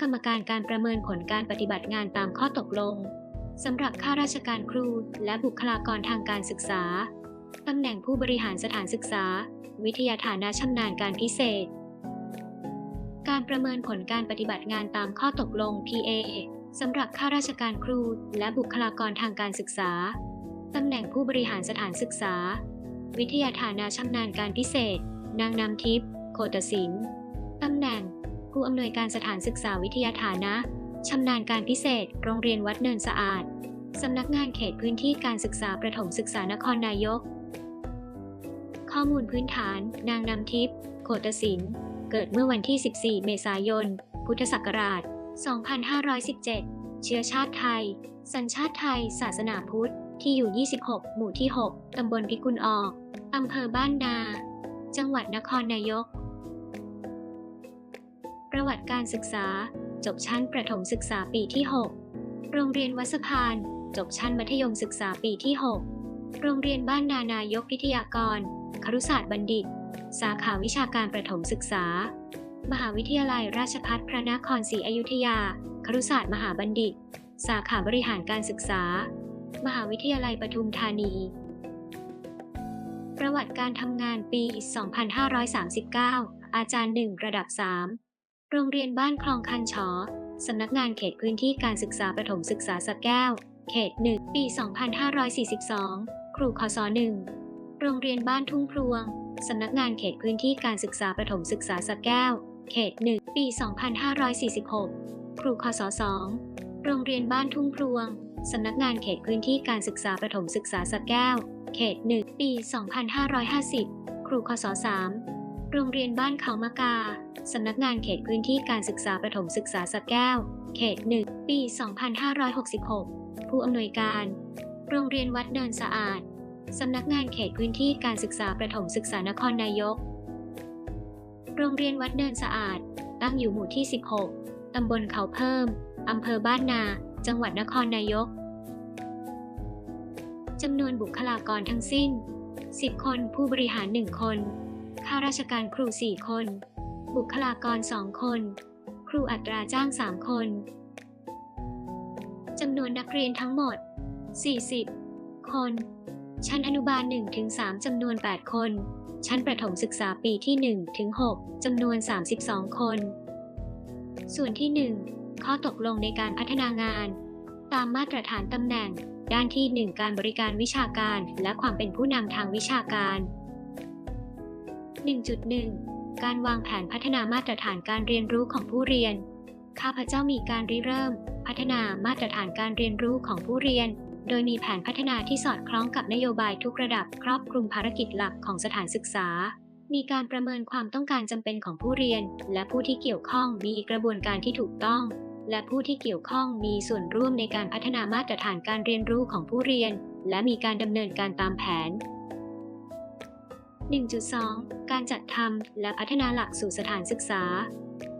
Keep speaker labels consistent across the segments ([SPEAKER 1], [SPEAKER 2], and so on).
[SPEAKER 1] กรรมการการประเมินผลการปฏิบัติงานตามข้อตกลงสำหรับข้าราชการครูและบุคลากรทางการศึกษา ตำแหน่งผู้บริหารสถานศึกษา วิทยาฐานะชำนาญการพิเศษ การประเมินผลการปฏิบัติงานตามข้อตกลง PA สำหรับข้าราชการครูและบุคลากรทางการศึกษา ตำแหน่งผู้บริหารสถานศึกษา วิทยาฐานะชำนาญการพิเศษ นางนำทิพย์โคตศิลป์ตำแหน่ง ผู้อำนวยการสถานศึกษาวิทยาฐานะชำนาญการพิเศษ โรงเรียนวัดเนินสะอาด สำนักงานเขตพื้นที่การศึกษาประถมศึกษานครนายก ข้อมูลพื้นฐาน นางนำทิพย์โคตศิลป์เกิดเมื่อวันที่ 14 เมษายน พุทธศักราช 2517 เชื้อชาติไทย สัญชาติไทย ศาสนาพุทธ ที่อยู่ 26 หมู่ที่ 6 ตำบลพิกุลออก อำเภอบ้านนา จังหวัดนครนายก ประวัติการศึกษา จบชั้นประถมศึกษาปีที่ 6 โรงเรียนวัสพาน จบชั้นมัธยมศึกษาปีที่ 6 โรงเรียนบ้านนานายกพิทยากร ครุศาสตร์บัณฑิต สาขาวิชาการประถมศึกษา มหาวิทยาลัยราชภัฏพระนครศรีอยุธยา ครุศาสตร์มหาบัณฑิต สาขาบริหารการศึกษา มหาวิทยาลัยปทุมธานี ประวัติการทำงานปี 2539อาจารย์ 1 ระดับ 3 โรงเรียนบ้านคลองคันชอสำนักงานเขตพื้นที่การศึกษาประถมศึกษาสระแก้ว เขต1ปี 2542 ครูคศ1โรงเรียนบ้านทุ่งพลวง สำนักงานเขตพื้นที่การศึกษาประถมศึกษาสระแก้ว เขต1ปี 2546 ครูคศ2โรงเรียนบ้านทุ่งพลวง สำนักงานเขตพื้นที่การศึกษาประถมศึกษาสระแก้ว เขต1ปี 2550 ครูคศ3 โรงเรียนบ้านเขามะกา สำนักงานเขตพื้นที่การศึกษาประถมศึกษาสระแก้ว เขต1ปี 2566 ผู้อำนวยการ โรงเรียนวัดเนินสะอาด สำนักงานเขตพื้นที่การศึกษาประถมศึกษานครนายก โรงเรียนวัดเนินสะอาด ตั้งอยู่หมู่ที่ 16 ตำบลเขาเพิ่ม อำเภอบ้านนา จังหวัดนครนายก จำนวนบุคลากรทั้งสิ้น 10 คนผู้บริหาร 1 คน ข้าราชการครู 4 คน บุคลากร 2 คน ครูอัตราจ้าง 3 คน จำนวนนักเรียนทั้งหมด 40 คน ชั้นอนุบาล1ถึง3จำนวน 8 คน ชั้นประถมศึกษาปีที่1ถึง6จำนวน 32 คน ส่วนที่ 1 ข้อตกลงในการพัฒนางาน ตามมาตรฐานตำแหน่ง ด้านที่ 1 การบริการวิชาการ และความเป็นผู้นำทางวิชาการ 1.1 การวางแผนพัฒนามาตรฐานการเรียนรู้ของผู้เรียน ข้าพเจ้ามีการริเริ่ม พัฒนามาตรฐานการเรียนรู้ของผู้เรียน โดยมีแผนพัฒนาที่สอดคล้องกับนโยบายทุกระดับครอบคลุมภารกิจหลักของสถานศึกษา มีการประเมินความต้องการจำเป็นของผู้เรียน และผู้ที่เกี่ยวข้องมีกระบวนการที่ถูกต้อง และผู้ที่เกี่ยวข้องมีส่วนร่วมในการพัฒนามาตรฐานการเรียนรู้ของผู้เรียน และมีการดำเนินการตามแผน 1.2 การจัดทำและพัฒนาหลักสู่สถานศึกษา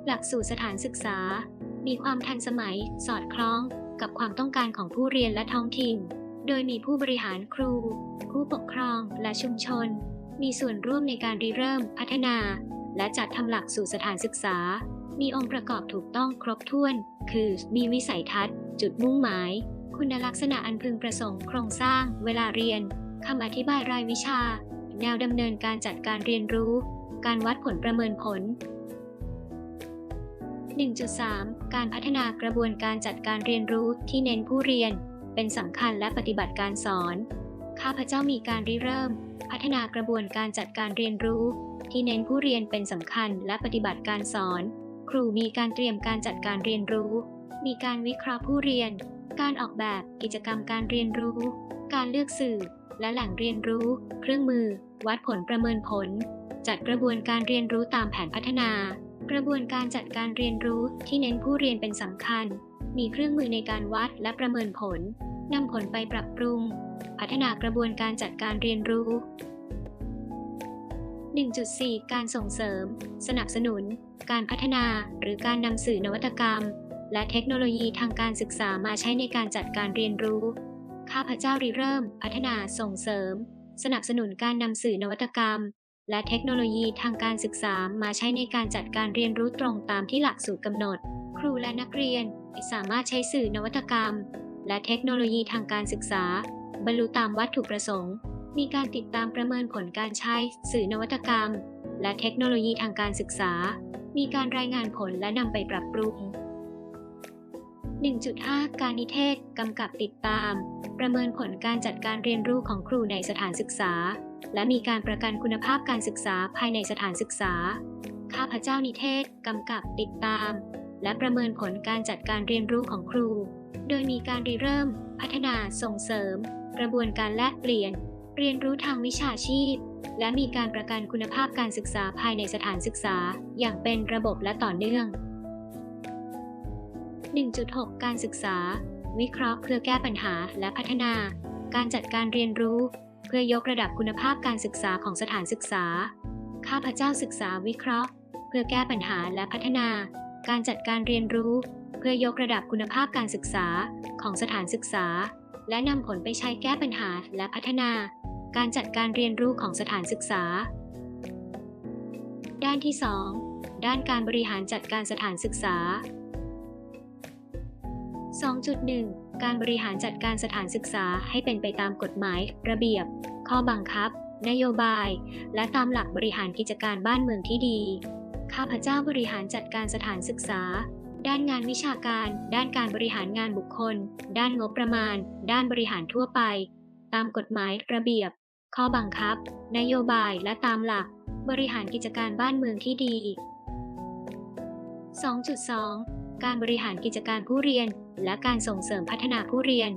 [SPEAKER 1] หลักสู่สถานศึกษา มีความทันสมัย สอดคล้อง กับความต้องการของผู้เรียนและท้องถิ่น โดยมีผู้บริหารครู ผู้ปกครองและชุมชน มีส่วนร่วมในการริเริ่ม พัฒนา และจัดทำหลักสู่สถานศึกษา มีองค์ประกอบถูกต้องครบถ้วน คือมีวิสัยทัศน์ จุดมุ่งหมาย คุณลักษณะอันพึงประสงค์โครงสร้าง เวลาเรียนคำอธิบายรายวิชา แนวดำเนินการจัดการเรียนรู้ การวัดผลประเมินผล 1.3 การพัฒนากระบวนการจัดการเรียนรู้ที่เน้นผู้เรียน เป็นสำคัญและปฏิบัติการสอน ข้าพเจ้ามีการริเริ่ม พัฒนากระบวนการจัดการเรียนรู้ ที่เน้นผู้เรียนเป็นสำคัญและปฏิบัติการสอน ครูมีการเตรียมการจัดการเรียนรู้ มีการวิเคราะห์ผู้เรียน การออกแบบกิจกรรมการเรียนรู้ การเลือกสื่อ และแหล่งเรียนรู้ เครื่องมือ วัดผลประเมินผล จัดกระบวนการเรียนรู้ตามแผนพัฒนา กระบวนการจัดการเรียนรู้ที่เน้นผู้เรียนเป็นสำคัญ มีเครื่องมือในการวัดและประเมินผลนำผลไปปรับปรุง พัฒนากระบวนการจัดการเรียนรู้ 1.4 การส่งเสริม สนับสนุน การพัฒนาหรือการนำสื่อนวัตกรรม และเทคโนโลยีทางการศึกษามาใช้ในการจัดการเรียนรู้ ข้าพเจ้าริเริ่ม พัฒนาส่งเสริม สนับสนุนการนำสื่อนวัตกรรม และเทคโนโลยีทางการศึกษามาใช้ในการจัดการเรียนรู้ตรงตามที่หลักสูตรกำหนด ครูและนักเรียนสามารถใช้สื่อนวัตกรรม และเทคโนโลยีทางการศึกษา บรรลุตามวัตถุประสงค์ มีการติดตามประเมินผลการใช้สื่อนวัตกรรม และเทคโนโลยีทางการศึกษา มีการรายงานผลและนำไปปรับปรุง 1.5 การนิเทศ กำกับติดตาม ประเมินผลการจัดการเรียนรู้ของครูในสถานศึกษา และมีการประกันคุณภาพการศึกษาภายในสถานศึกษา ข้าพเจ้านิเทศ กำกับติดตาม และประเมินผลการจัดการเรียนรู้ของครู โดยมีการริเริ่ม พัฒนาส่งเสริม กระบวนการแลกเปลี่ยน เรียนรู้ทางวิชาชีพ และมีการประกันคุณภาพการศึกษาภายในสถานศึกษา อย่างเป็นระบบและต่อเนื่อง 1.6 การศึกษา วิเคราะห์เพื่อแก้ปัญหาและพัฒนา การจัดการเรียนรู้ เพื่อยกระดับคุณภาพการศึกษาของสถานศึกษา ข้าพเจ้าศึกษาวิเคราะห์ เพื่อแก้ปัญหาและพัฒนา การจัดการเรียนรู้ เพื่อยกระดับคุณภาพการศึกษาของสถานศึกษา และนำผลไปใช้แก้ปัญหาและพัฒนา การจัดการเรียนรู้ของสถานศึกษา ด้านที่ 2 ด้านการบริหารจัดการสถานศึกษา 2.1 การบริหารจัดการสถานศึกษาให้เป็นไปตามกฎหมาย ระเบียบ ข้อบังคับ นโยบาย และตามหลักบริหารกิจการบ้านเมืองที่ดี ข้าพเจ้าบริหารจัดการสถานศึกษา ด้านงานวิชาการ ด้านการบริหารงานบุคคล ด้านงบประมาณ ด้านบริหารทั่วไป ตามกฎหมาย ระเบียบ ข้อบังคับ นโยบาย และตามหลัก บริหารกิจการบ้านเมืองที่ดี 2.2 การบริหารกิจการผู้เรียน และการส่งเสริมพัฒนาผู้เรียน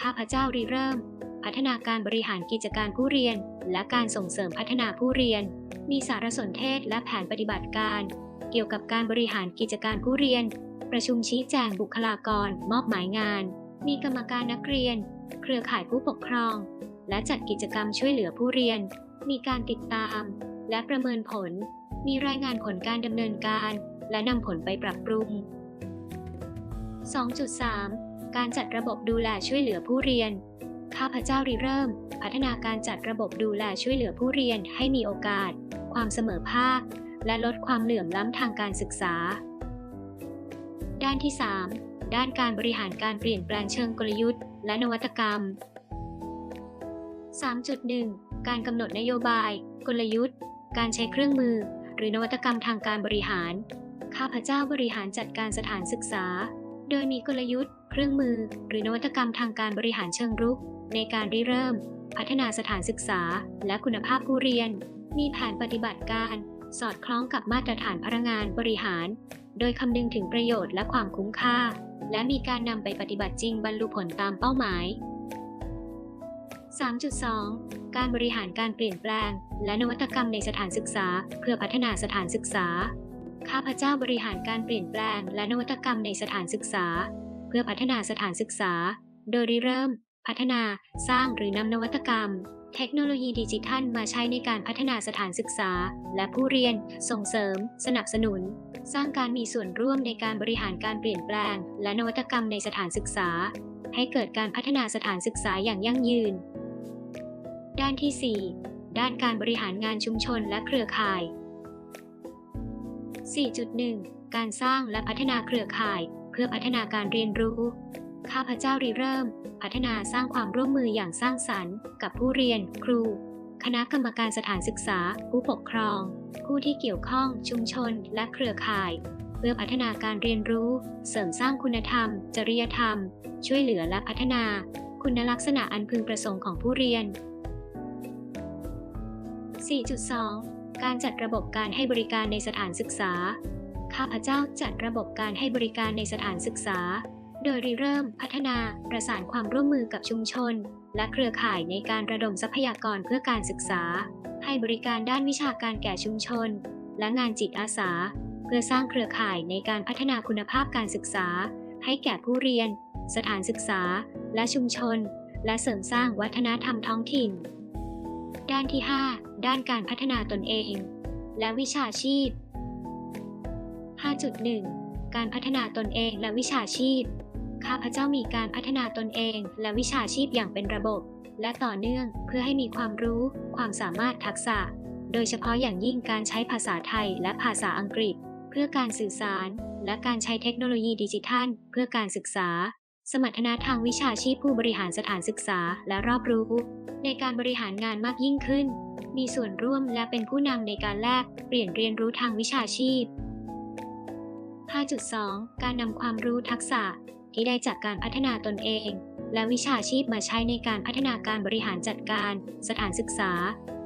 [SPEAKER 1] ข้าพเจ้าริเริ่ม พัฒนาการบริหารกิจการผู้เรียน และการส่งเสริมพัฒนาผู้เรียน มีสารสนเทศและแผนปฏิบัติการ เกี่ยวกับการบริหารกิจการผู้เรียน ประชุมชี้แจงบุคลากร มอบหมายงาน มีกรรมการนักเรียน เครือข่ายผู้ปกครอง และจัดกิจกรรมช่วยเหลือผู้เรียน มีการติดตาม และประเมินผล มีรายงานผลการดำเนินการและนำผลไปปรับปรุง 2.3 การจัดระบบดูแลช่วยเหลือผู้เรียน ข้าพเจ้าริเริ่ม พัฒนาการจัดระบบดูแลช่วยเหลือผู้เรียนให้มีโอกาส ความเสมอภาค และลดความเหลื่อมล้ำทางการศึกษา ด้านที่ 3 ด้านการบริหารการเปลี่ยนแปลงเชิงกลยุทธ์ และนวัตกรรม 3.1 การกำหนดนโยบาย กลยุทธ์ การใช้เครื่องมือ หรือนวัตกรรมทางการบริหาร ข้าพเจ้าบริหารจัดการสถานศึกษา โดยมีกลยุทธ์ เครื่องมือ หรือนวัตกรรมทางการบริหารเชิงรุก ในการริเริ่ม พัฒนาสถานศึกษา และคุณภาพผู้เรียน มีแผนปฏิบัติการ สอดคล้องกับมาตรฐานพนักงานบริหาร โดยคำนึงถึงประโยชน์และความคุ้มค่า และมีการนำไปปฏิบัติจริงบรรลุผลตามเป้าหมาย 3.2 การบริหารการเปลี่ยนแปลง และนวัตกรรมในสถานศึกษา เพื่อพัฒนาสถานศึกษา ข้าพเจ้าบริหารการเปลี่ยนแปลงและนวัตกรรมในสถานศึกษา เพื่อพัฒนาสถานศึกษา โดยริเริ่ม พัฒนาสร้างหรือนำนวัตกรรม เทคโนโลยีดิจิทัลมาใช้ในการพัฒนาสถานศึกษา และผู้เรียน ส่งเสริม สนับสนุน สร้างการมีส่วนร่วมในการบริหารการเปลี่ยนแปลง และนวัตกรรมในสถานศึกษา ให้เกิดการพัฒนาสถานศึกษาอย่างยั่งยืน ด้านที่ 4 ด้านการบริหารงานชุมชนและเครือข่าย 4.1 การสร้างและพัฒนาเครือข่าย เพื่อพัฒนาการเรียนรู้ ข้าพเจ้าริเริ่ม พัฒนาสร้างความร่วมมืออย่างสร้างสรรค์ กับผู้เรียน ครู คณะกรรมการสถานศึกษา ผู้ปกครอง ผู้ที่เกี่ยวข้อง ชุมชน และเครือข่าย เพื่อพัฒนาการเรียนรู้ เสริมสร้างคุณธรรม จริยธรรม ช่วยเหลือและพัฒนา คุณลักษณะอันพึงประสงค์ของผู้เรียน4.2 การจัดระบบการให้บริการในสถานศึกษา ข้าพเจ้าจัดระบบการให้บริการในสถานศึกษา โดยริเริ่มพัฒนาประสานความร่วมมือกับชุมชน และเครือข่ายในการระดมทรัพยากรเพื่อการศึกษา ให้บริการด้านวิชาการแก่ชุมชน และงานจิตอาสา เพื่อสร้างเครือข่ายในการพัฒนาคุณภาพการศึกษา ให้แก่ผู้เรียน สถานศึกษา และชุมชน และเสริมสร้างวัฒนธรรมท้องถิ่น ด้านที่ 5 ด้านการพัฒนาตนเอง และวิชาชีพ 5.1 การพัฒนาตนเองและวิชาชีพ ข้าพเจ้ามีการพัฒนาตนเองและวิชาชีพอย่างเป็นระบบ และต่อเนื่องเพื่อให้มีความรู้ ความสามารถทักษะ โดยเฉพาะอย่างยิ่งการใช้ภาษาไทยและภาษาอังกฤษ เพื่อการสื่อสาร และการใช้เทคโนโลยีดิจิทัล เพื่อการศึกษา สมรรถนะทางวิชาชีพผู้บริหารสถานศึกษาและรอบรู้ ในการบริหารงานมากยิ่งขึ้น มีส่วนร่วมและเป็นผู้นำในการแลกเปลี่ยนเรียนรู้ทางวิชาชีพ 5.2 การนำความรู้ทักษะที่ได้จากการพัฒนาตนเอง และวิชาชีพมาใช้ในการพัฒนาการบริหารจัดการ สถานศึกษา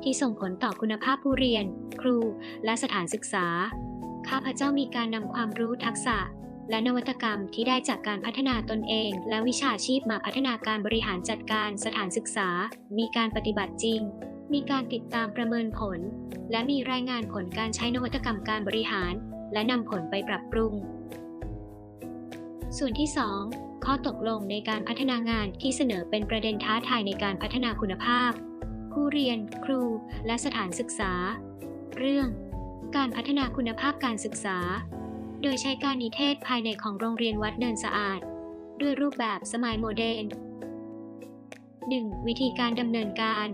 [SPEAKER 1] ที่ส่งผลต่อคุณภาพผู้เรียน ครู และสถานศึกษา ข้าพเจ้ามีการนำความรู้ทักษะ และนวัตกรรมที่ได้จากการพัฒนาตนเอง และวิชาชีพมาพัฒนาการบริหารจัดการสถานศึกษา มีการปฏิบัติจริง มีการติดตามประเมินผล และมีรายงานผลการใช้นวัตกรรมการบริหาร และนำผลไปปรับปรุง ส่วนที่ 2 ข้อตกลงในการพัฒนางานที่เสนอเป็นประเด็นท้าทายในการพัฒนาคุณภาพ ผู้เรียน ครู และสถานศึกษา เรื่อง การพัฒนาคุณภาพการศึกษา โดยใช้การนิเทศภายในของโรงเรียนวัดเนินสะอาด ด้วยรูปแบบสมัยโมเดร์น 1. วิธีการดำเนินการ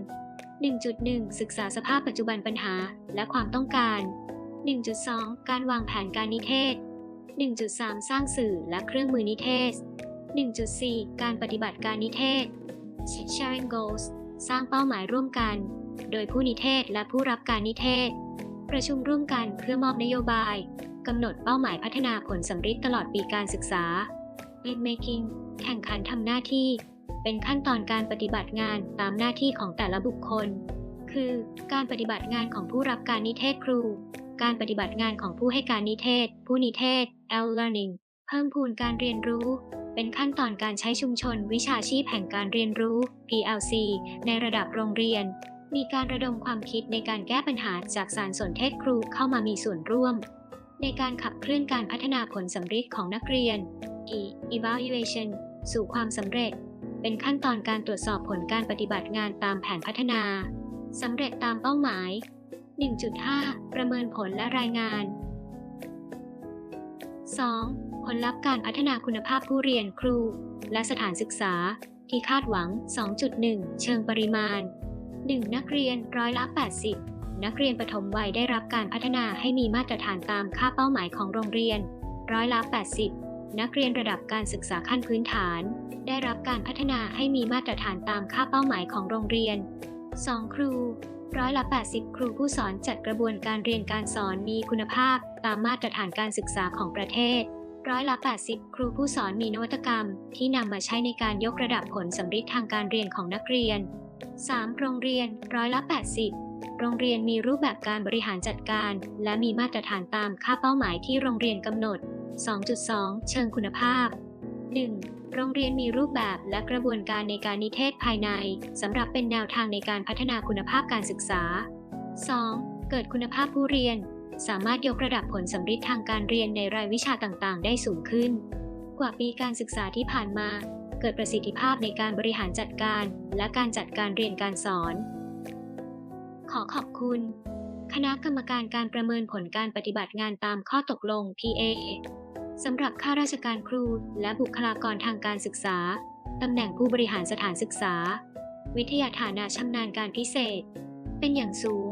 [SPEAKER 1] 1.1 ศึกษาสภาพปัจจุบันปัญหาและความต้องการ 1.2 การวางแผนการนิเทศ 1.3 สร้างสื่อและเครื่องมือนิเทศ 1.4 การปฏิบัติการนิเทศ Sharing Goals สร้างเป้าหมายร่วมกัน โดยผู้นิเทศและผู้รับการนิเทศ ประชุมร่วมกันเพื่อมอบนโยบาย กำหนดเป้าหมายพัฒนาผลสำฤทธิ์ตลอดปีการศึกษา Lead Making แข่งขันทำหน้าที่ เป็นขั้นตอนการปฏิบัติงานตามหน้าที่ของแต่ละบุคคล คือ การปฏิบัติงานของผู้รับการนิเทศครู การปฏิบัติงานของผู้ให้การนิเทศ ผู้นิเทศ L Learning เพิ่มพูนการเรียนรู้ เป็นขั้นตอนการใช้ชุมชนวิชาชีพแห่งการเรียนรู้ PLC ในระดับโรงเรียน มีการระดมความคิดในการแก้ปัญหาจากสารสนเทศครูเข้ามามีส่วนร่วม ในการขับเคลื่อนการพัฒนาผลสำฤทธิ์ของนักเรียน E Evaluation สู่ความสำเร็จ เป็นขั้นตอนการตรวจสอบผลการปฏิบัติงานตามแผนพัฒนาสำเร็จตามเป้าหมาย 1.5 ประเมินผลและรายงาน 2. ผลลัพธ์การพัฒนาคุณภาพผู้เรียนครู และสถานศึกษา ที่คาดหวัง 2.1 เชิงปริมาณ 1. นักเรียนร้อยละ80 นักเรียนปฐมวัยได้รับการพัฒนาให้มีมาตรฐานตามค่าเป้าหมายของโรงเรียน ร้อยละ 80 นักเรียนระดับการศึกษาขั้นพื้นฐาน ได้รับการพัฒนาให้มีมาตรฐานตามค่าเป้าหมายของโรงเรียน 2. ครูร้อยละ 80 ครูผู้สอนจัดกระบวนการเรียนการสอนมีคุณภาพ ตามมาตรฐานการศึกษาของประเทศ ร้อยละ 80 ครูผู้สอนมีนวัตกรรม ที่นำมาใช้ในการยกระดับผลสำฤทธิ์ทางการเรียนของนักเรียน 3. โรงเรียน ร้อยละ 80 โรงเรียนมีรูปแบบการบริหารจัดการ และมีมาตรฐานตามค่าเป้าหมายที่โรงเรียนกำหนด 2.2 เชิงคุณภาพ 1. โรงเรียนมีรูปแบบและกระบวนการในการนิเทศภายในสำหรับเป็นแนวทางในการพัฒนาคุณภาพการศึกษา 2. เกิดคุณภาพผู้เรียน สามารถยกระดับผลสำฤทธิ์ทางการเรียนในรายวิชาต่างๆ ได้สูงขึ้น กว่าปีการศึกษาที่ผ่านมา เกิดประสิทธิภาพในการบริหารจัดการ และการจัดการเรียนการสอน อขอบคุณ คณะกรรมการการประเมินผลการปฏิบัติงานตามข้อตกลง PA สำหรับข้าราชการครูและบุคลากรทางการศึกษา ตำแหน่งผู้บริหารสถานศึกษา วิทยาฐานะชำนาญการพิเศษ เป็นอย่างสูง